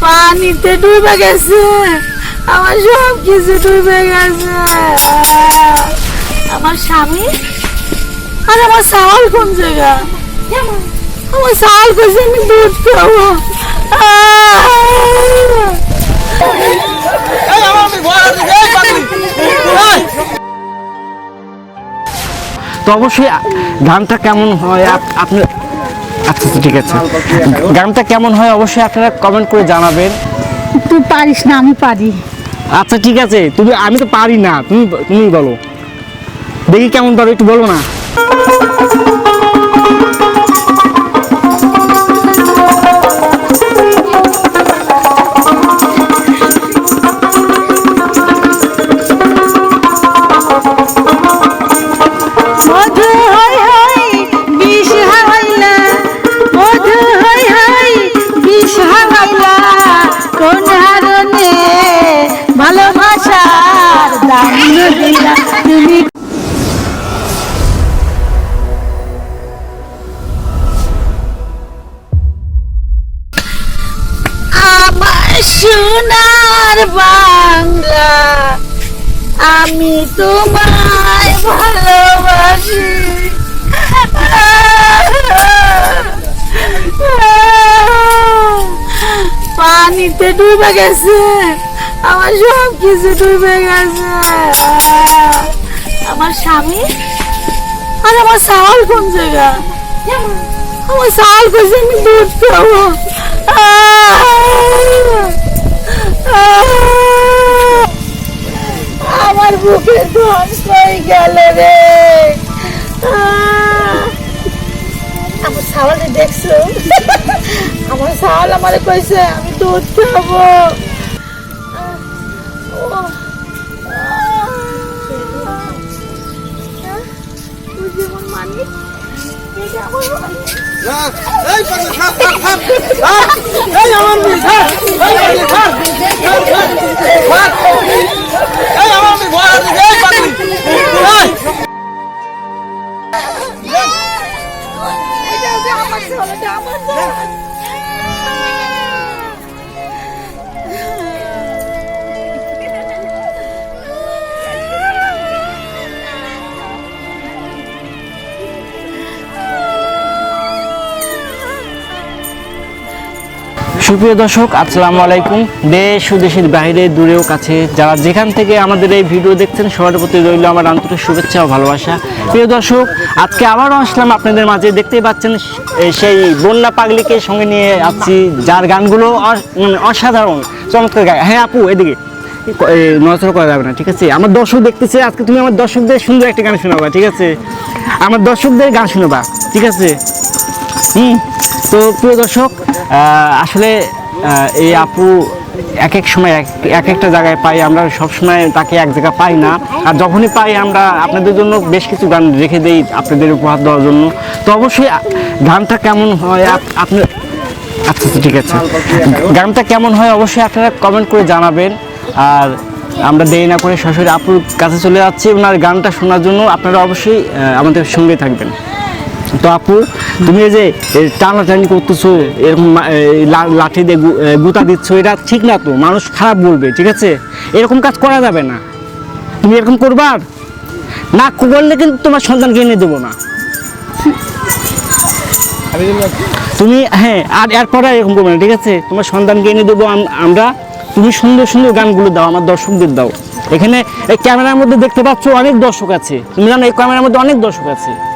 পানিতে ডুবে গেছে। আমার সব কিছু ডুবে গেছে। আমার স্বামী আর আমার সাওয়াল কোন জায়গা? আমার সাওয়াল কইছে আমি দুধ খাব। তো অবশ্যই গানটা কেমন হয়? আপ- আপনি আচ্ছা আচ্ছা, ঠিক আছে। গানটা কেমন হয় অবশ্যই আপনারা কমেন্ট করে জানাবেন। তুই পারিস না আমি পারি। আচ্ছা ঠিক আছে। তুমি আমি তো পারি না। তুমি তুমি বলো। দেখি কেমন পারো একটু বলো না। আমি তোমায় ভালোবাসি। পানিতে ডুবে গেছে। আমার সব কিছু ডুবে গেছে। আমার স্বামী আর আমার সাওয়াল কোন জায়গা? আমার সাওয়াল কইছে আমি দুধ খাব। আমার বুকে ধস হয়ে গেল রে। আমার সাওয়াল দেখছ? আমার সাওয়াল আমার কইছে, আমি দুধ খাব। আহ! সুপ্রিয় দর্শক, আসসালামু আলাইকুম। দেশ ও দেশের বাইরে দূরেও কাছে যারা যেখান থেকে আমাদের এই ভিডিও দেখছেন, সবার প্রতি রইল আমার আন্তরিক শুভেচ্ছা ও ভালোবাসা। প্রিয় দর্শক, আজকে আবারও আসলাম আপনাদের মাঝে। দেখতেই পাচ্ছেন সেই বন্যা পাগলিকে সঙ্গে নিয়ে আসছি যার গানগুলো মানে অসাধারণ, চমৎকার গায়। হ্যাঁ আপু, এদিকে। নজর করা যাবে না, ঠিক আছে? আমার দর্শক দেখতেছে, আজকে তুমি আমার দর্শকদের সুন্দর একটা গান শোনাবা, ঠিক আছে? আমার দর্শকদের গান শোনাবা, ঠিক আছে? হুম। তো প্রিয় দর্শক আসলে এই আপু এক এক সময় এক এক একটা জায়গায় পাই, আমরা সব সময় তাকে এক জায়গায় পাই না। আর যখনই পাই, আমরা আপনাদের জন্য বেশ কিছু গান রেখে দেই আপনাদের উপহার দেওয়ার জন্য। তো অবশ্যই গানটা কেমন হয় আপ- আপনি আচ্ছা আচ্ছা ঠিক আছে। গানটা কেমন হয় অবশ্যই আপনারা কমেন্ট করে জানাবেন। আর আমরা দেরি না করে সরাসরি আপুর কাছে চলে যাচ্ছি। ওনার গানটা শোনার জন্য আপনারা অবশ্যই আমাদের সঙ্গে থাকবেন। তো আপু তুমি এই যে টানাটানি করতেছো, এরকম লাঠি দিয়ে গুতা দিচ্ছ, এটা ঠিক না তো, মানুষ খারাপ বলবে, ঠিক আছে? এরকম কাজ করা যাবে না। তুমি এরকম করবার না করলে কিন্তু তোমার সন্তানকে এনে দেবো না। তুমি হ্যাঁ আর এরপরে এরকম করবে না, ঠিক আছে? তোমার সন্তানকে এনে দেবো আম- আমরা। তুমি সুন্দর সুন্দর গানগুলো দাও, আমার দর্শকদের দাও। এখানে এই ক্যামেরার মধ্যে দেখতে পাচ্ছ অনেক দর্শক আছে। তুমি জানো, এই ক্যামেরার মধ্যে অনেক দর্শক আছে।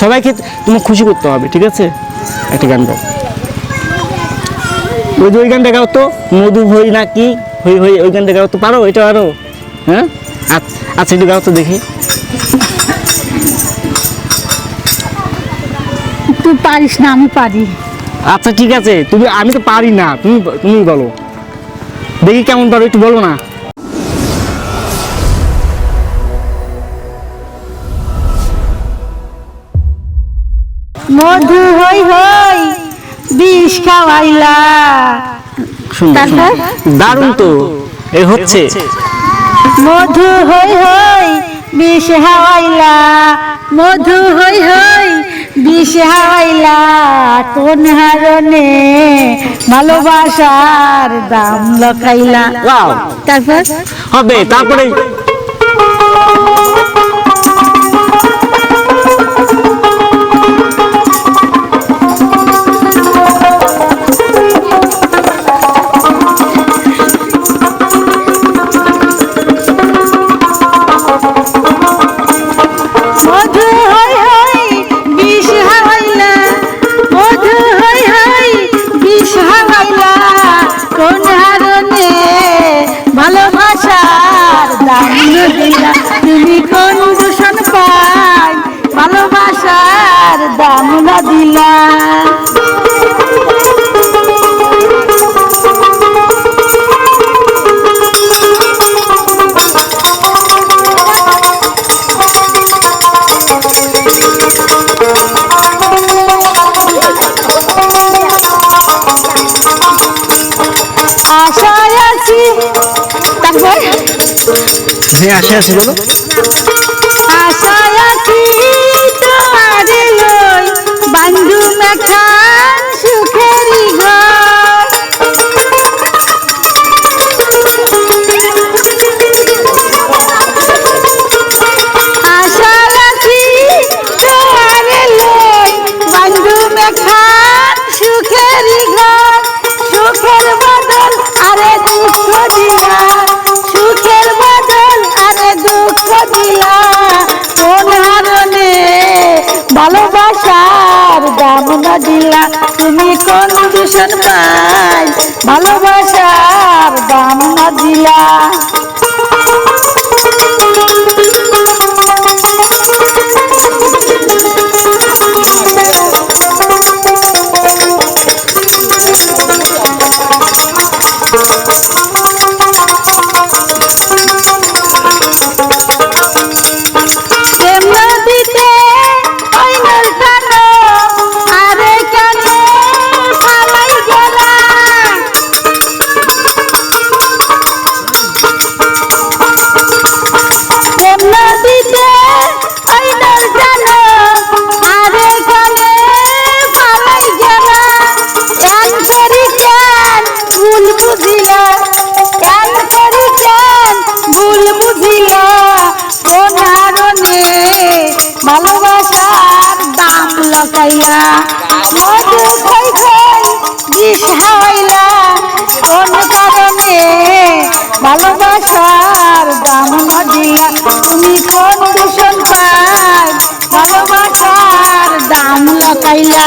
সবাইকে তোমার খুশি করতে হবে ঠিক আছে? একটা গান গাও। ওই যে ওই গানটা গাও তো মধু হই না কি হই হই ওই গানটা গাও তো পারো এটা পারো হ্যাঁ? আচ্ছা আচ্ছা একটু গাও তো দেখি। তুই পারিস না আমি পারি। আচ্ছা ঠিক আছে তুমি আমি তো পারি না তুমি তুমি বলো। দেখি কেমন পারো একটু বলো না। মধু হই হই বিষ খাওয়াইলা। সুন্দর তারপর? দারুণ তো। এ হচ্ছে। মধু হই হই বিষ হাওয়াইলা মধু হই হই বিষ হাওয়াইলা কোন হারণে ভালোবাসার দাম লকাইলা! তারপর? হবে তারপরে আশায় আছি। তারপর? হ্যাঁ আসে আছে বলো। ভালোবাসার দাম না দিলা। তুমি কোন দূষণ পাই ভালোবাসার দাম না দিলা। ভালোবাসার দাম লকাইলা মধু খাই খাই বিষ হাওয়াইলা। কোন কারণে ভালোবাসার দাম না দিলা তুমি কোন দূষণ পাই ভালোবাসার দাম লকাইলা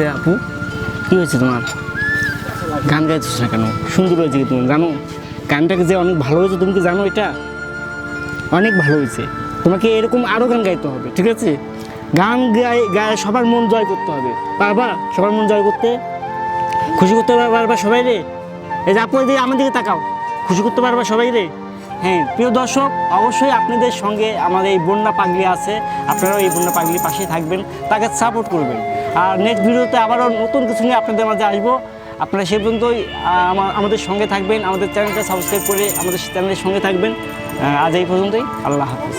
হয়েছে আপু? কি হয়েছে তোমার? গান গাইছিস না কেন? সুন্দর হয়েছে কি তুমি জানো? গানটাকে যে অনেক ভালো হয়েছে, তুমি কি জানো এটা? অনেক ভালো হয়েছে। তোমাকে এরকম আরও গান গাইতে হবে, ঠিক আছে? গান গায়ে গায়ে সবার মন জয় করতে হবে। পারবা সবার মন জয় করতে? খুশি করতে পারবা সবাই রে? এই যে আপু যে আমার দিকে তাকাও। খুশি করতে পারবা সবাই রে? হ্যাঁ প্রিয় দর্শক, অবশ্যই আপনাদের সঙ্গে আমাদের এই বন্যা পাগলি আছে। আপনারাও এই বন্যা পাগলির পাশে থাকবেন, তাকে সাপোর্ট করবেন। আর নেক্সট ভিডিওতে আবারও নতুন কিছু নিয়ে আপনাদের মাঝে আসব। আপনারা সে পর্যন্তই আমাদের সঙ্গে থাকবেন, আমাদের চ্যানেলটা সাবস্ক্রাইব করে আমাদের চ্যানেলের সঙ্গে থাকবেন। আজ এই পর্যন্তই, আল্লাহ হাফিজ।